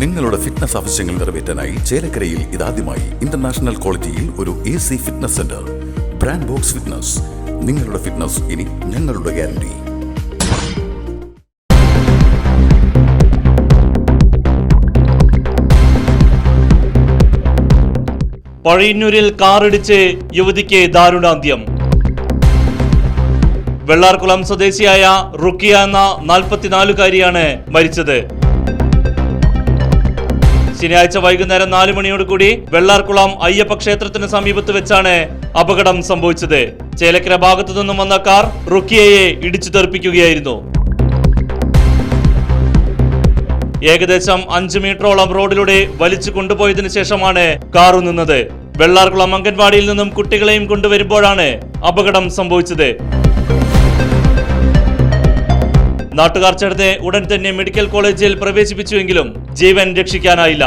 നിങ്ങളുടെ ഫിറ്റ്നസ് ആവശ്യങ്ങൾ നിറവേറ്റാനായി ചേലക്കരയിൽ ഇതാദ്യമായി ഇന്റർനാഷണൽ ക്വാളിറ്റിയിൽ ഒരു A C fitness centre brand box fitness നിങ്ങളുടെ ഫിറ്റ്നസ് ഇനി ഞങ്ങളുടെ ഗ്യാരണ്ടി പഴയന്നൂരിൽ കാറിടിച്ച് യുവതിക്ക് ദാരുണാന്ത്യം. വെള്ളാർകുളം സ്വദേശിയായ റുക്കിയ എന്ന നാൽപ്പത്തിനാലുകാരിയാണ് മരിച്ചത്. ശനിയാഴ്ച വൈകുന്നേരം നാലു മണിയോട് കൂടി വെള്ളാർകുളം അയ്യപ്പ ക്ഷേത്രത്തിന് സമീപത്ത് വെച്ചാണ് അപകടം സംഭവിച്ചത്. ചേലക്കര ഭാഗത്തു നിന്നും വന്ന കാർ റുക്കിയയെ ഇടിച്ചു തെറിപ്പിക്കുകയായിരുന്നു. ഏകദേശം അഞ്ചു മീറ്ററോളം റോഡിലൂടെ വലിച്ചു കൊണ്ടുപോയതിനു ശേഷമാണ് കാറു നിന്നത്. വെള്ളാർകുളം അംഗൻവാടിയിൽ നിന്നും കുട്ടികളെയും കൊണ്ടുവരുമ്പോഴാണ് അപകടം സംഭവിച്ചത്. നാട്ടുകാർ ചേർത്ത് ഉടൻ തന്നെ മെഡിക്കൽ കോളേജിൽ പ്രവേശിപ്പിച്ചുവെങ്കിലും ജീവൻ രക്ഷിക്കാനായില്ല